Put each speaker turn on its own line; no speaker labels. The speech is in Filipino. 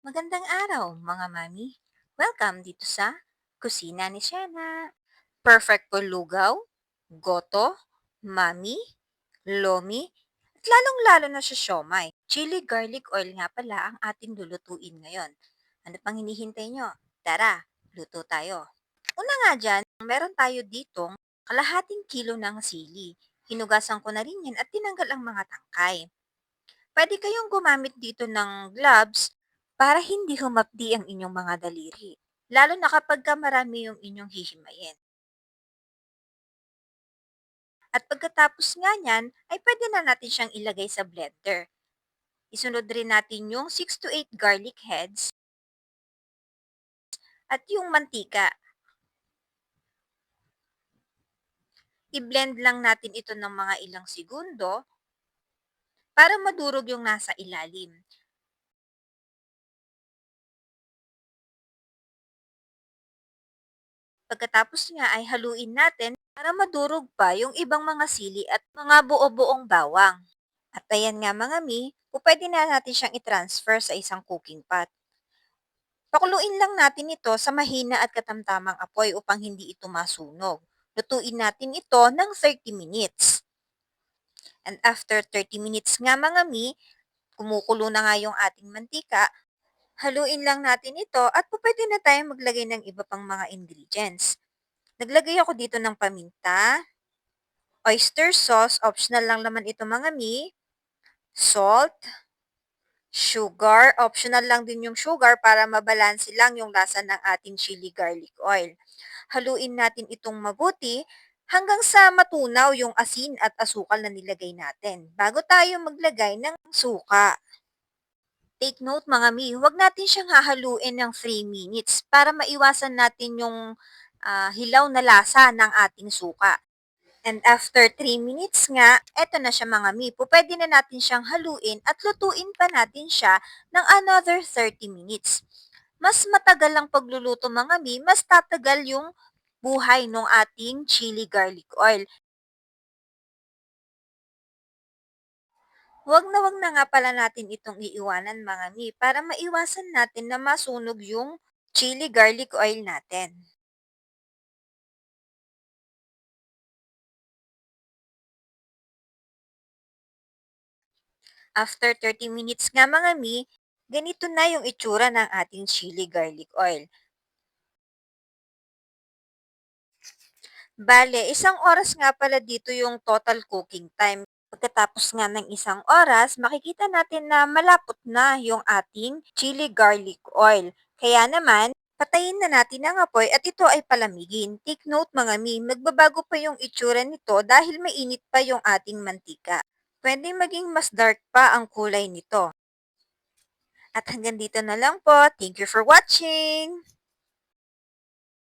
Magandang araw, mga mami. Welcome dito sa Kusina ni Shena. Perfect for lugaw, goto, mami, lomi, at lalong-lalo na sa siomay. Chili garlic oil nga pala ang ating lulutuin ngayon. Ano pang hinihintay nyo? Tara, luto tayo. Una nga dyan, meron tayo ditong kalahating kilo ng sili. Hinugasan ko na rin yan at tinanggal ang mga tangkay. Pwede kayong gumamit dito ng gloves para hindi humapdi ang inyong mga daliri. Lalo na kapag ka marami yung inyong hihimayin. At pagkatapos nga niyan, ay pwede na natin siyang ilagay sa blender. Isunod rin natin yung 6 to 8 garlic heads at yung mantika. I-blend lang natin ito ng mga ilang segundo para madurog yung nasa ilalim. Pagkatapos nga ay haluin natin para madurog pa yung ibang mga sili at mga buo-buong bawang. At ayan nga mga mi, pwede na natin siyang i-transfer sa isang cooking pot. Pakuluin lang natin ito sa mahina at katamtamang apoy upang hindi ito masunog. Lutuin natin ito ng 30 minutes. And after 30 minutes nga mga mi, kumukulo na nga yung ating mantika, Haluin lang natin ito at pwede na tayong maglagay ng iba pang mga ingredients. Naglagay ako dito ng paminta, oyster sauce, optional lang naman ito mga mi, salt, sugar, optional lang din yung sugar para mabalansi lang yung lasa ng ating chili garlic oil. Haluin natin itong mabuti hanggang sa matunaw yung asin at asukal na nilagay natin bago tayo maglagay ng suka. Take note mga mi, huwag natin siyang hahaluin ng 3 minutes para maiwasan natin yung uh, hilaw na lasa ng ating suka. And after 3 minutes nga, eto na siya mga mi. Pwede na natin siyang haluin at lutuin pa natin siya ng another 30 minutes. Mas matagal ang pagluluto mga mi, mas tatagal yung buhay ng ating chili garlic oil. Huwag na wag na nga pala natin itong iiwanan mga mi para maiwasan natin na masunog yung chili garlic oil natin. After 30 minutes nga mga mi, ganito na yung itsura ng ating chili garlic oil. Bale, isang oras nga pala dito yung total cooking time. Pagkatapos nga ng isang oras, makikita natin na malapot na yung ating chili garlic oil. Kaya naman, patayin na natin ang apoy at ito ay palamigin. Take note mga mi, magbabago pa yung itsura nito dahil mainit pa yung ating mantika. Pwede maging mas dark pa ang kulay nito. At hanggang dito na lang po. Thank you for watching!